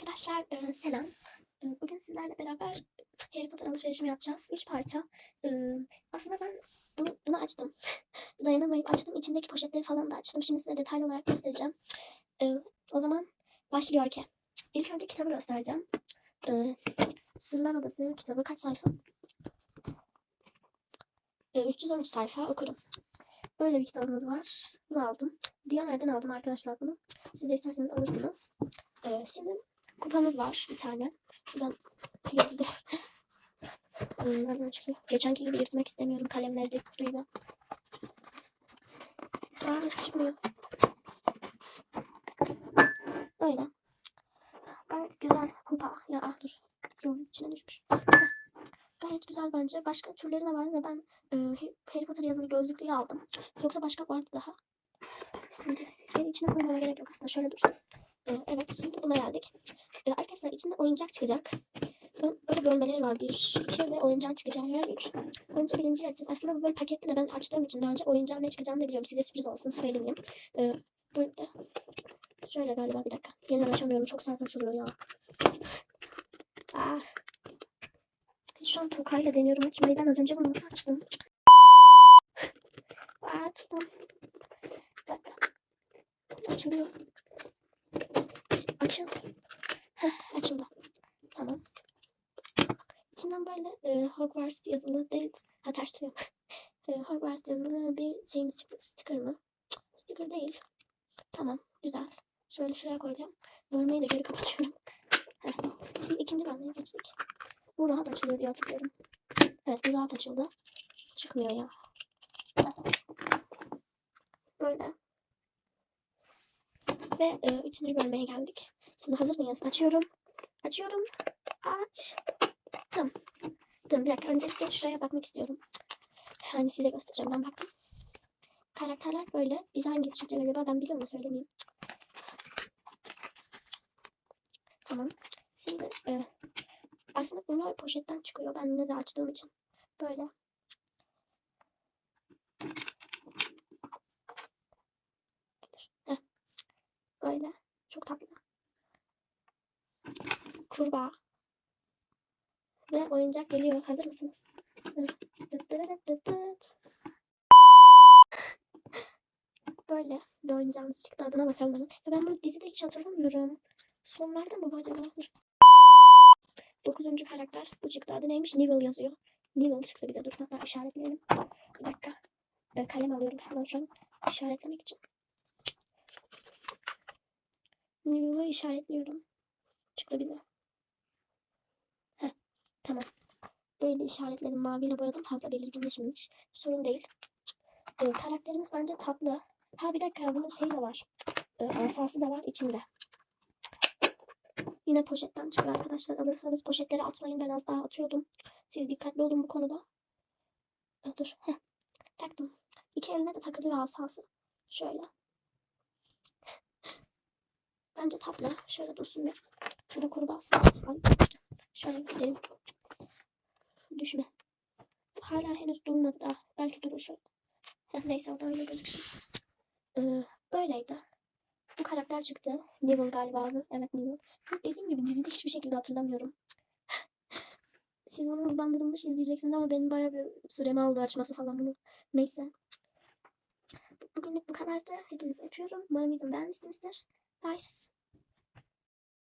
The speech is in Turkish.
Arkadaşlar e, selam. E, Bugün sizlerle beraber Harry Potter alışverişimi yapacağız. Üç parça. E, Aslında ben bunu, bunu açtım. Dayanamayıp açtım. İçindeki poşetleri falan da açtım. Şimdi size detaylı olarak göstereceğim. E, O zaman başlıyor ki. İlk önce kitabı göstereceğim. E, Sırlar Odası kitabı kaç sayfa? E, 313 sayfa okurum. Böyle bir kitabımız var. Bunu aldım. Diyaner'den aldım arkadaşlar bunu. Siz de isterseniz alırsınız. Ee, şimdi kupamız var bir tane. Şuradan yıldızı. Hmm, Nereden çıkıyor? Geçenki gibi yırtmak istemiyorum kalemleri de kutuyla. Aa, çıkmıyor. Böyle. Gayet güzel kupa. Ya ah, dur. Yıldız içine düşmüş. Gayet güzel bence. Başka türleri de var ve ben e, Harry Potter yazılı gözlüklüğü aldım. Yoksa başka vardı daha. Şimdi yeri içine koymama gerek yok aslında. Şöyle dursun. Ee, evet şimdi buna geldik. Arkadaşlar içinde oyuncak çıkacak. Böyle bölmeleri var. Bir, iki ve oyuncağın çıkacağı yer üç. Önce birinciyi açacağız. Aslında bu böyle pakette de ben açtığım için daha önce oyuncağın ne çıkacağını da biliyorum. Size sürpriz olsun söyleyeyim. Ee, burada şöyle galiba bir dakika. Yeniden açamıyorum. Çok sert açılıyor ya. Ah. Şu an tokayla deniyorum açmayı. Ben az önce bunu nasıl açtım? Aa, tamam. Bir dakika. Açılıyor. Açıl. Heh, açıldı. Tamam. İçinden böyle e, Hogwarts yazılı değil. Ha ters e, Hogwarts yazılı bir şeyimiz çıktı. Sticker mı? Sticker değil. Tamam. Güzel. Şöyle şuraya koyacağım. Bölmeyi de geri kapatıyorum. Şimdi ikinci bölmeye geçtik. Bu rahat açılıyor diye hatırlıyorum. Evet bu rahat açıldı. Çıkmıyor ya. Böyle. Ve e, üçüncü bölmeye geldik. Şimdi hazır mıyız? Açıyorum. Açıyorum. Aç. Tamam. Dur bir dakika. Öncelikle şuraya bakmak istiyorum. Hani size göstereceğim. Ben baktım. Karakterler böyle. Bize hangisi çıkacak acaba? Ben biliyorum da söylemeyeyim. Tamam. Şimdi e, aslında bunlar poşetten çıkıyor. Ben yine de açtığım için. Böyle. Heh. Böyle. Çok tatlı. Kurbağa. Ve oyuncak geliyor. Hazır mısınız? Böyle bir oyuncağımız çıktı. Adına bakalım hemen. Ya ben bunu dizide hiç hatırlamıyorum. Sonlarda mı bu acaba? Dokuzuncu karakter. Bu çıktı. Adı neymiş? Neville yazıyor. Neville çıktı bize. Dur hatta işaretleyelim. Bir dakika. Ben kalem alıyorum şuradan şu an. işaretlemek için. Neville'ı işaretliyorum. Çıktı bize. Tamam. Böyle işaretledim. Maviyle boyadım. Fazla belirginleşmemiş. Sorun değil. Ee, karakterimiz bence tatlı. Ha bir dakika bunun şey de var. Ee, asası da var içinde. Yine poşetten çıkıyor arkadaşlar. Alırsanız poşetleri atmayın. Ben az daha atıyordum. Siz dikkatli olun bu konuda. Ee, dur. Heh. Taktım. İki eline de takılıyor asası. Şöyle. Bence tatlı. Şöyle dursun bir. Şurada. Ay, şöyle göstereyim. Heh, neyse o da öyle gözüksün. Ee, böyleydi. Bu karakter çıktı. Neville galiba adı. Evet Neville. Dediğim gibi dizide hiçbir şekilde hatırlamıyorum. Siz bunu hızlandırılmış izleyeceksiniz ama benim bayağı bir süremi aldı açması falan bunu. Neyse. Bugünlük bu kadardı. Hepinizi öpüyorum. Umarım videomu beğenmişsinizdir. Bye.